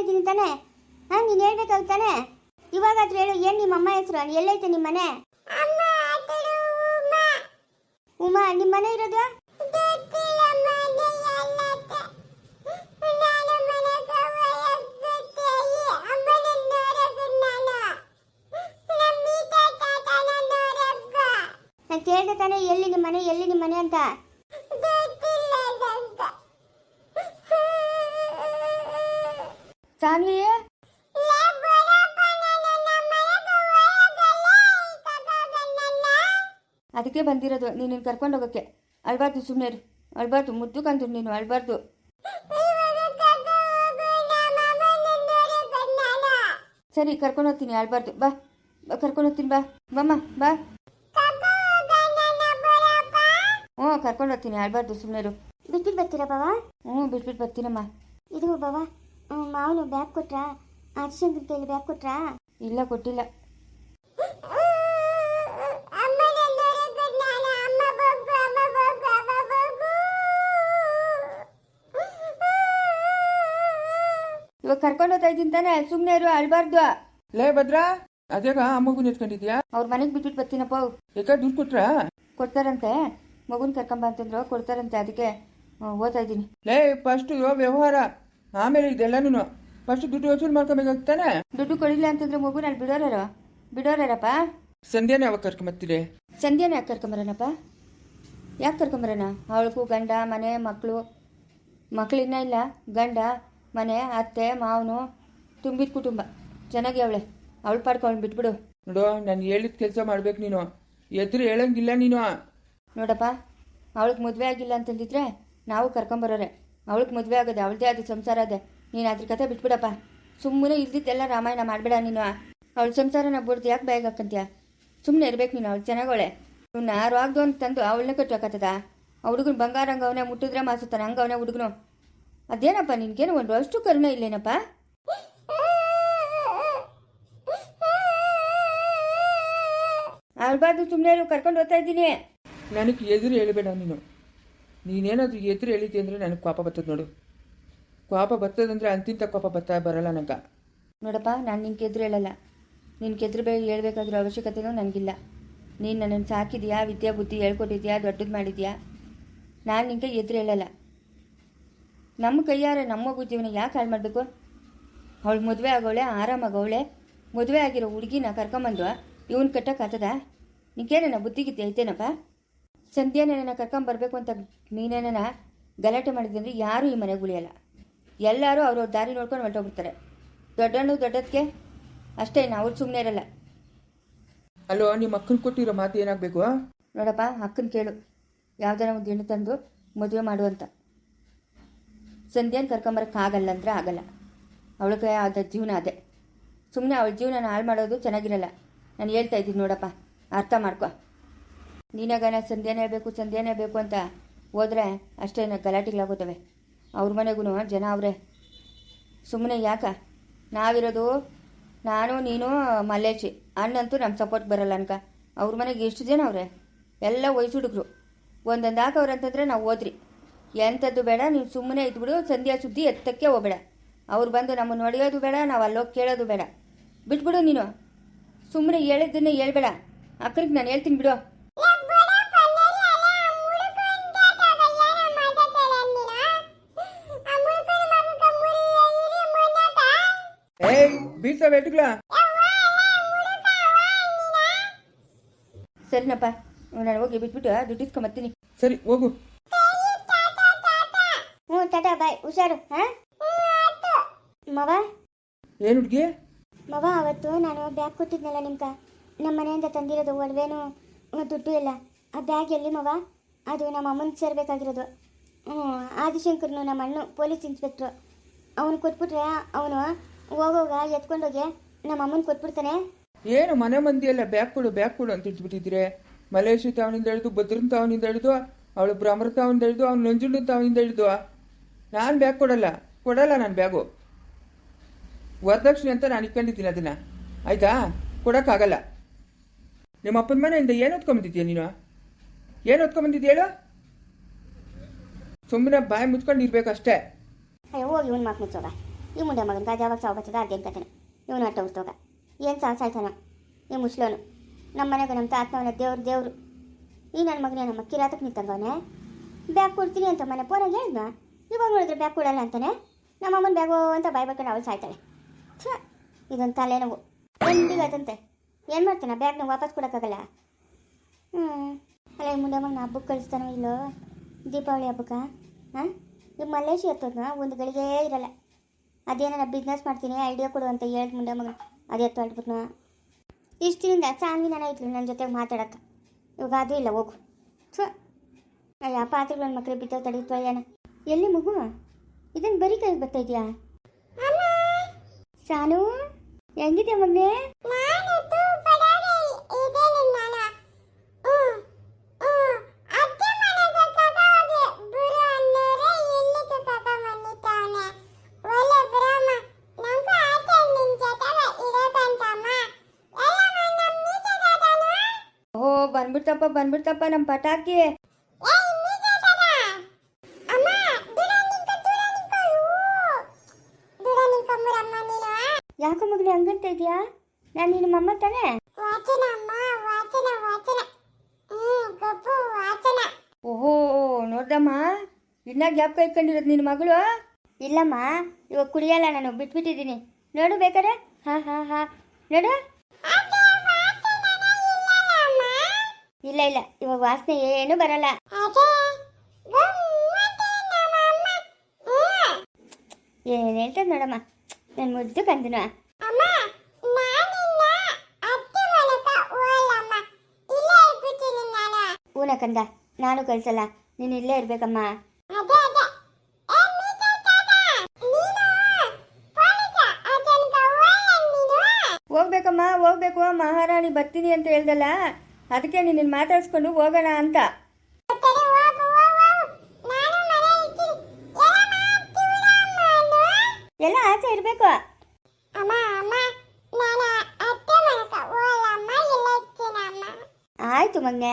ಇದ್ದೀನಿ ತಾನೆ. ಹಾಂ ನೀನು ಹೇಳ್ಬೇಕಲ್ ತಾನೆ. ಇವಾಗ ಹತ್ರ ಹೇಳು ಏನು ನಿಮ್ಮ ಅಮ್ಮ ಹೆಸರು? ಎಲ್ಲೈತೆ ನಿಮ್ಮ ಮನೆ? ಉಮಾ. ನಿಮ್ಮ ಮನೆ ಇರೋದು? ನಾನು ಕೇಳಿದೆ ತಾನೆ ಎಲ್ಲಿ ನಿಮ್ಮ ಮನೆ ಎಲ್ಲಿ ನಿಮ್ಮ ಮನೆ ಅಂತ. ಅದಕ್ಕೆ ಬಂದಿರೋದು ನೀನು ಕರ್ಕೊಂಡು ಹೋಗೋಕ್ಕೆ. ಅಳ್ಬಾರ್ದು ಸುಮ್ಮನೆ ಅಳ್ಬಾರ್ದು ಮುದ್ದು ಕಂತು ನೀನು ಅಳ್ಬಾರ್ದು. ಸರಿ ಕರ್ಕೊಂಡು ಹೋಗ್ತೀನಿ ಅಳ್ಬಾರ್ದು. ಬಾ ಕರ್ಕೊಂಡು ಹೋಗ್ತೀನಿ ಬಾ. ಬಮ್ಮ ಬಾ. ಹ್ಞೂ ಕರ್ಕೊಂಡು ಹೋಗ್ತೀನಿ ಅಳ್ಬಾರ್ದು ಸುಮ್ಮನೆ ಬಿಟ್ಬಿಟ್ಟು ಬರ್ತೀರಾ ಬಾವ? ಹ್ಞೂ ಬಿಟ್ಬಿಟ್ಟು ಬರ್ತೀನಮ್ಮ. ಇದು ಬಾವ ಮಾವನು ಬ್ಯಾಗ್ ಕೊಟ್ರಾ? ಆದಿಶಂಕರ್ ಕೈಲಿ ಬ್ಯಾಗ್ ಕೊಟ್ರಾ? ಇಲ್ಲ ಕೊಟ್ಟಿಲ್ಲ. ಕರ್ಕೊಂಡು ಹೋಗ್ತಾ ಇದ್ದೀನಿ ತಾನೆ ಸುಮ್ಮನೆ ಇರು ಅಳ್ಬಾರ್ದು. ಲೇ ಭದ್ರಾ ಅದೇಗ ಅಮ್ಮಗು ನಿಂತ್ಕೊಂಡಿದ್ಯಾ ಅವ್ರ ಮನೆಗೆ ಬಿಟ್ಬಿಟ್ಟು ಬರ್ತೀನಪ್ಪ. ಯಾಕ ದುಡ್ಡು ಕೊಟ್ರಾ? ಕೊಡ್ತಾರಂತೆ. ಮಗುನ ಕರ್ಕೊಂಬ ಅಂತಂದ್ರು ಕೊಡ್ತಾರಂತೆ ಅದಕ್ಕೆ ಓದ್ತಾ ಇದ್ದೀನಿ ಲೇ ಫಸ್ಟ್ ವ್ಯವಹಾರ ಆಮೇಲೆ ಇದೆಲ್ಲಾನು ಫಸ್ಟ್ ದುಡ್ಡು ವಸೂಲ್ ಮಾಡ್ಕೊಬೇಕಾಗ್ತಾನೆ? ದುಡ್ಡು ಕೊಡಿಲ್ಲ ಅಂತಂದ್ರೆ ಮಗುನ ಅಲ್ಲಿ ಬಿಡೋರಾರ? ಬಿಡೋರಾರಪ್ಪ? ಸಂಧ್ಯಾನ ಯಾವಾಗ ಕರ್ಕೊಂಬರ್ತೀರಿ? ಸಂಧ್ಯಾನ ಯಾಕೆ ಕರ್ಕೊಂಬರೋಣಪ್ಪ ಯಾಕೆ ಕರ್ಕೊಂಬರೋಣ ಅವಳಿಗೂ ಗಂಡ ಮನೆ ಮಕ್ಕಳು ಮಕ್ಕಳಿನ್ನ ಇಲ್ಲ ಗಂಡ. ಮನೆ ಅತ್ತೆ ಮಾವನು ತುಂಬಿದ ಕುಟುಂಬ. ಚೆನ್ನಾಗಿ ಅವಳೆ. ಅವಳು ಪಾಡ್ಕೊಂಡು ಬಿಟ್ಬಿಡು. ನೋಡು ನಾನು ಹೇಳಿದ ಕೆಲಸ ಮಾಡ್ಬೇಕು ನೀನು. ಎದುರು ಹೇಳಂಗಿಲ್ಲ ನೀನು. ನೋಡಪ್ಪ ಅವಳಿಗೆ ಮದುವೆ ಆಗಿಲ್ಲ ಅಂತಂದಿದ್ರೆ ನಾವು ಕರ್ಕೊಂಬರೋರೆ. ಅವಳಿಗೆ ಮದುವೆ ಆಗೋದೆ ಅವಳದೇ ಆದ ಸಂಸಾರ ಅದೇ. ನೀನು ಅದ್ರ ಕತೆ ಬಿಟ್ಬಿಡಪ್ಪ. ಸುಮ್ಮನೆ ಇಲ್ದಿದ್ದೆಲ್ಲ ರಾಮಾಯಣ ಮಾಡಬೇಡ ನೀನು. ಅವಳ ಸಂಸಾರನ ಬಿಡ್ದು ಯಾಕೆ ಬ್ಯಾಗ್ ಹಾಕಂತೀಯ? ಸುಮ್ಮನೆ ಇರ್ಬೇಕು ನೀನು ಅವಳು ಚೆನ್ನಾಗವಳೆ ಇವನ್ನ ಆಗ್ದು ಅಂತ ತಂದು ಅವಳನ್ನ ಕಟ್ಟೋಕತ್ತದ ಆ ಹುಡುಗನ ಬಂಗಾರ ಹಂಗೆ ಅವನೇ ಮುಟ್ಟಿದ್ರೆ ಮಾಸುತ್ತಾನೆ ಹಂಗೆ ಅವನೇ ಹುಡುಗನು. ಅದೇನಪ್ಪ ನಿನ್ಗೇನು ಒಂದು ಅಷ್ಟು ಕರುಣೆ ಇಲ್ಲೇನಪ್ಪ? ಅಲ್ಬಾರ್ದು ಸುಮ್ಮನೆ ಕರ್ಕೊಂಡು ಹೋಗ್ತಾ ಇದ್ದೀನಿ. ನನಗೆ ಎದುರು ಹೇಳಬೇಡ ನೀನು. ನೀನೇನಾದ್ರೂ ಎದುರು ಹೇಳಿದ್ದೆ ಅಂದ್ರೆ ನನಗೆ ಕೋಪ ಬರ್ತದೆ ನೋಡು. ಕೋಪ ಬರ್ತದಂದ್ರೆ ಅಂತಿಂತ ಕೋಪ ಬರ್ತಾ ಬರಲ್ಲ ನನಗೆ ನೋಡಪ್ಪ ನಾನು ನಿನ್ಗೆ ಎದುರು ಹೇಳಲ್ಲ. ನಿನ್ಗೆ ಎದುರು ಬೇ ಹೇಳ್ಬೇಕಾದ್ರೂ ಅವಶ್ಯಕತೆನೂ ನನಗಿಲ್ಲ ನೀನು ನನ್ನನ್ನು ಸಾಕಿದೆಯಾ ವಿದ್ಯಾ ಬುದ್ಧಿ ಹೇಳ್ಕೊಟ್ಟಿದ್ಯಾ ದೊಡ್ಡದು ಮಾಡಿದ್ಯಾ? ನಾನು ನಿನಗೆ ಎದುರು ಹೇಳಲ್ಲ. ನಮ್ಮ ಕೈಯಾರೆ ನಮ್ಮ ಮಗು ಜೀವನ ಯಾಕೆ ಹಾಳು ಮಾಡಬೇಕು? ಅವಳು ಮದುವೆ ಆಗೋಳೆ ಆರಾಮಾಗವಳೆ ಮದುವೆ ಆಗಿರೋ ಹುಡುಗಿನ ಕರ್ಕೊಂಬಂದು ಇವನ್ ಕಟ್ಟಕ್ಕಾಗ್ತದ ನಿಂಗೇನ ಬುದ್ಧಿಗಿದ್ದೆ ಐತೇನಪ್ಪ ಸಂಧ್ಯಾನೇನ ಕರ್ಕೊಂಬರ್ಬೇಕು ಅಂತ ನೀನೇನ ಗಲಾಟೆ ಮಾಡಿದ್ರೆ ಯಾರೂ ಈ ಮನೆಗೆ ಉಳಿಯಲ್ಲ. ಎಲ್ಲರೂ ಅವ್ರವ್ರ ದಾರಿ ನೋಡ್ಕೊಂಡು ಹೊರಟೋಗ್ಬಿಡ್ತಾರೆ. ದೊಡ್ಡಣ್ಣು ದೊಡ್ಡದಕ್ಕೆ ಅಷ್ಟೇ ನಾವು ಸುಮ್ಮನೆ ಇರಲ್ಲ. ಅಲ್ಲೋ ನಿಮ್ಮ ಅಕ್ಕನ ಕೊಟ್ಟಿರೋ ಮಾತು ಏನಾಗಬೇಕು ನೋಡಪ್ಪ ಅಕ್ಕನ ಕೇಳು. ಯಾವ್ದಾರ ಒಂದು ಹೆಣ್ಣು ತಂದು ಮದುವೆ ಮಾಡು ಅಂತ. ಸಂಧ್ಯಾನ ಕರ್ಕೊಂಬರಕ್ಕಾಗಲ್ಲ ಅಂದರೆ ಆಗಲ್ಲ. ಅವಳಿಗೆ ಅದ ಜೀವನ ಅದೇ. ಸುಮ್ಮನೆ ಅವಳ ಜೀವನ ಹಾಳು ಮಾಡೋದು ಚೆನ್ನಾಗಿರಲ್ಲ. ನಾನು ಹೇಳ್ತಾ ಇದ್ದೀನಿ ನೋಡಪ್ಪ, ಅರ್ಥ ಮಾಡ್ಕೊ. ನೀನಾಗನ ಸಂಧ್ಯಾನೇ ಬೇಕು ಸಂಧ್ಯಾನೇ ಬೇಕು ಅಂತ ಹೋದರೆ ಅಷ್ಟೇ ಗಲಾಟೆಗಳಾಗುತ್ತವೆ ಅವ್ರ ಮನೆಗೂ ಜನ ಅವರೇ. ಸುಮ್ಮನೆ ಯಾಕ? ನಾವಿರೋದು ನಾನು, ನೀನು, ಮಲ್ಲೇಶಿ. ಅಣ್ಣಂತೂ ನಮ್ಮ ಸಪೋರ್ಟ್ ಬರಲ್ಲ ಅನ್ಕ. ಅವ್ರ ಮನೆಗೆ ಎಷ್ಟು ಜನ ಅವರೇ? ಎಲ್ಲ ವಯಸ್ಸು ಹುಡುಗರು. ಒಂದೊಂದು ಹಾಕವ್ರಂತಂದರೆ ನಾವು ಓದ್ರಿ ಎಂಥದ್ದು ಬೇಡ ನೀವು ಸುಮ್ಮನೆ ಇದ್ಬಿಡು ಸಂಧ್ಯಾ ಸುದ್ದಿ ಎತ್ತಕ್ಕೆ ಹೋಗಬೇಡ. ಅವ್ರು ಬಂದು ನಮ್ಮನ್ನು ಹೊಡೆಯೋದು ಬೇಡ ನಾವು ಅಲ್ಲೋಗಿ ಕೇಳೋದು ಬೇಡ. ಬಿಟ್ಬಿಡು ನೀನು. ಸುಮ್ಮನೆ ಹೇಳಿದ್ದನ್ನೇ ಹೇಳ್ಬೇಡ. ಅಕ್ಕನಿಗೆ ನಾನು ಹೇಳ್ತೀನಿ ಬಿಡು. ಏಯ್ ಸರಿನಪ್ಪ ನಾನು ಹೋಗಿ ಬಿಟ್ಬಿಟ್ಟು ದುಡ್ಡು ಇಸ್ಕೊಂಬರ್ತೀನಿ ಸರಿ ಹೋಗು. ಟಾಟಾ ಬಾಯ್ ಹುಷಾರು ಹಾಂ? ಮವ? ಏನು ಹುಡುಗಿ? ಮವ ಅವತ್ತು ನಾನು ಬ್ಯಾಗ್ ಕೊಟ್ಟಿದ್ನಲ್ಲ ನಿಮ್ಗೆ. ನಮ್ಮ ಮನೆಯಿಂದ ತಂದಿರೋದು ಒಡವೇನು ದುಡ್ಡು ಇಲ್ಲ. ಆ ಬ್ಯಾಗ್ ಎಲ್ಲಿ ಮವ? ಅದು ನಮ್ಮ ಅಮ್ಮನಿಗೆ ಸೇರಬೇಕಾಗಿರೋದು. ಹ್ಞೂ ಆದಿಶಂಕರ್ನು ನಮ್ಮ ಅಣ್ಣು ಪೊಲೀಸ್ ಇನ್ಸ್ಪೆಕ್ಟ್ರು. ಅವನು ಕೊಟ್ಬಿಟ್ರೆ ಅವನು ಹೋಗೋಗ ಎತ್ಕೊಂಡೋಗಿ ನಮ್ಮ ಅಮ್ಮನ ಕೊಟ್ಬಿಡ್ತಾನೆ. ಏನು ಮನೆ ಮಂದಿ ಎಲ್ಲ ಬ್ಯಾಗ್ ಕೊಡು ಬ್ಯಾಗ್ ಕೊಡು ಅಂತ ಇಟ್ಬಿಟ್ಟಿದ್ರೆ ಮಲೇಶಿ ತಾವನಿಂದ ಹಿಡಿದು ಭದ್ರನ್ ತಾವನಿಂದ ಹಿಡಿದು ಅವಳು ಭ್ರಮರ ತಾವನಿಂದ ಹಿಡಿದು ಅವ್ನು ನಂಜುಂಡು ತಾವನಿಂದ ಹಿಡಿದು. ನಾನು ಬ್ಯಾಗ್ ಕೊಡಲ್ಲ. ಕೊಡಲ್ಲ ನಾನು ಬ್ಯಾಗು ವರದಕ್ಷಿಣೆ ಅಂತ ನಾನು ಇಟ್ಕೊಂಡಿದ್ದೀನಿ ಅದನ್ನು. ಆಯ್ತಾ? ಕೊಡೋಕ್ಕಾಗಲ್ಲ. ನಿಮ್ಮ ಅಪ್ಪನ ಮನೆಯಿಂದ ಏನು ಹೊತ್ಕೊಂಬಂದಿದ್ಯಾ ನೀನು? ಏನು ಓದ್ಕೊಂಡ್ಬಂದಿದ್ಯ ಹೇಳು? ಸುಮ್ಮನೆ ಬಾಯಿ ಮುಚ್ಕೊಂಡು ಇರಬೇಕಷ್ಟೇ. ಅಯ್ಯೋ, ಹೋಗಿ ಇವನು ಮಾತು ಮುಚ್ಚೋಗ. ಈ ಮುಂದೆ ಮಗನ ಅದು ಯಾವಾಗ ಸಾವು ಬರ್ತದ ಅದೇನು ಕತಾನೆ ಇವನು ಅಟ್ಟ ಹುಟ್ಟೋಗ ಏನು ಸಾವು ಸಾಯ್ತಾನ? ಈ ಮುಸ್ಲೋನು. ನಮ್ಮ ಮನೆಗೆ ನಮ್ಮ ತಾತನವನ ದೇವ್ರು ದೇವ್ರು. ಈ ನನ್ನ ಮಗನೇ ನಮ್ಮ ಕಿರಾತಕ್ಕೆ ನಿಂತಂಗವನೇ. ಬ್ಯಾಗ್ ಕೊಡ್ತೀನಿ ಅಂತ ಮನೆ ಫೋನಾಗ ಹೇಳಿದ್ನ? ಇವಾಗ ನೋಡಿದ್ರೆ ಬ್ಯಾಗ್ ಕೊಡಲ್ಲ ಅಂತಾನೆ? ನಮ್ಮಮ್ಮನ ಬ್ಯಾಗ್ ಅಂತ ಬಾಯ್ಬೇಕಂದ್ರೆ ಅವಳು ಸಾಯ್ತಾಳೆ. ಛ, ಇದೊಂದು ತಲೆನೋವು. ಎಂದಿಗಾಯ್ತಂತೆ ಏನು ಮಾಡ್ತಾನೆ? ಬ್ಯಾಗ್ನ ವಾಪಸ್ ಕೊಡೋಕ್ಕಾಗಲ್ಲ. ಹ್ಞೂ ಅಲ್ಲ ಈ ಮುಂದೆ ಮಗನ ಹಬ್ಬಕ್ಕೆ ಕಳಿಸ್ತಾನೋ ಇಲ್ಲೋ? ದೀಪಾವಳಿ ಹಬ್ಬಕ್ಕೆ? ಹಾಂ? ಈಗ ಮಲ್ಲೇಶಿ ಎತ್ತೋದ್ನ? ಒಂದು ಗಳಿಗೆ ಇರಲ್ಲ. ಅದೇನ ಬಿಸ್ನೆಸ್ ಮಾಡ್ತೀನಿ ಐಡಿಯಾ ಕೊಡು ಅಂತ ಹೇಳಿದ ಮುಂದೆ ಮಗನ ಅದು ಎತ್ತು ಹೊಟ್ಬಿಟ್ನ ಇಷ್ಟಿನಿಂದ ಸಾನ್ವಿ ನಾನು ಇದ್ಲು ನನ್ನ ಜೊತೆಗೆ ಮಾತಾಡಕ್ಕೆ ಇವಾಗ ಅದು ಇಲ್ಲ, ಹೋಗು. ಸೊ ಅಯ್ಯ, ಪಾತ್ರೆಗಳ ಮಕ್ಕಳು ಬಿತ್ತೋ ತಡೀತ್ವಯ್ಯನ ಎಲ್ಲಿ ಮಗು? ಇದನ್ನು ಬರೀ ಕೈಗೆ ಬರ್ತಾ ಇದೆಯಾ? ಸಾನು ಹೆಂಗಿದೆ ಮಗನೇ? ಓ ಬಂದ್ಬಿಡ್ತಪ್ಪ ಬಂದ್ಬಿಡ್ತಪ್ಪ ನಮ್ಮ ಪಟಾಕಿ. ಮಗನೇ ಹಂಗಂತ ಇದೆಯಾ? ನಾನು ನಿನ್ನ ಮಮ್ಮ ತಾನೇ? ಓಹೋ ನೋಡ್ದಮ್ಮ ಇನ್ನ ಗ್ಯಾಪ್ ಕೈಕೊಂಡಿರೋದು ನಿನ್ನ ಮಗಳು? ಇಲ್ಲಮ್ಮ ಇವಾಗ ಕುಡಿಯಲ್ಲ ನಾನು ಬಿಟ್ಬಿಟ್ಟಿದ್ದೀನಿ. ನೋಡು ಬೇಕಾರೆ ಹಾ ಹಾ ಹಾ. ನೋಡು. ಇಲ್ಲ ಇಲ್ಲ ಇವಾಗ ವಾಸನೆ ಏನು ಬರಲ್ಲ. ಏನ್ ಹೇಳ್ತದ ನೋಡಮ್ಮ ನಾನು ಮುದ್ದು ಕಂದನು. ಹೂನ ಕಂದ. ನಾನು ಕಳಿಸಲ್ಲ. ನೀನು ಇಲ್ಲೇ ಇರ್ಬೇಕಮ್ಮ. ಹೋಗ್ಬೇಕಮ್ಮ ಹೋಗ್ಬೇಕು. ಮಹಾರಾಣಿ ಬರ್ತೀನಿ ಅಂತ ಹೇಳ್ದಲ್ಲ. ಅದಕ್ಕೆ ನಿನ್ನ ಮಾತಾಡ್ಸ್ಕೊಂಡು ಹೋಗೋಣ ಅಂತ. ಎಲ್ಲ ಆಚೆ ಇರ್ಬೇಕು. ಆಯ್ತು ಮಗ್ನೆ.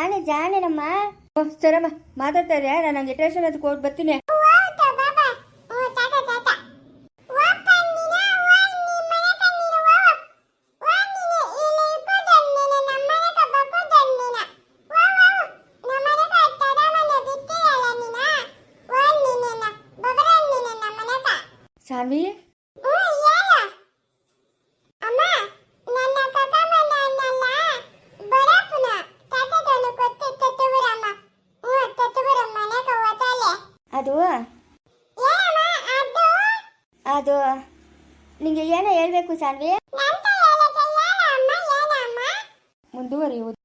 ಮಗು ಜಾಣೆ ನಮ್ಮ ಸರಮ್ಮ ಮಾತಾಡ್ತಾ ನಾನು ಹಂಗೆ ಟೇಷನ್ ಹತ್ರ ಕೊಟ್ಟು ಬರ್ತೀನಿ. ಅದು ನಿಮಗೆ ಏನೋ ಹೇಳಬೇಕು ಸಾನ್ವಿ? ಮುಂದುವರಿಯುವುದು.